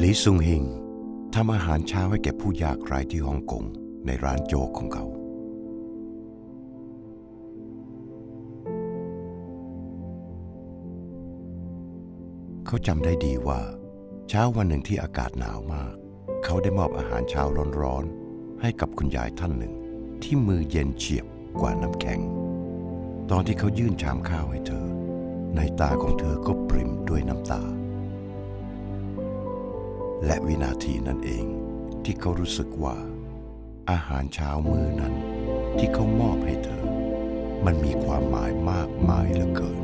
หลีซุงฮิงทำอาหารเช้าให้แก่ผู้ยากไร้ที่ฮ่องกงในร้านโจกของเขา เขาจำได้ดีว่า เช้าวันหนึ่งที่อากาศหนาวมาก เขาได้มอบอาหารเช้าร้อนๆ ให้กับคุณยายท่านหนึ่ง ที่มือเย็นเฉียบกว่าน้ำแข็ง ตอนที่เขายื่นชามข้าวให้เธอ ในตาของเธอก็ปริมด้วยน้ำตา และวินาทีนั้นเองที่เขารู้สึกว่า อาหารเช้ามื้อนั้นที่เขามอบให้เธอ มันมีความหมายมากมายเหลือเกิน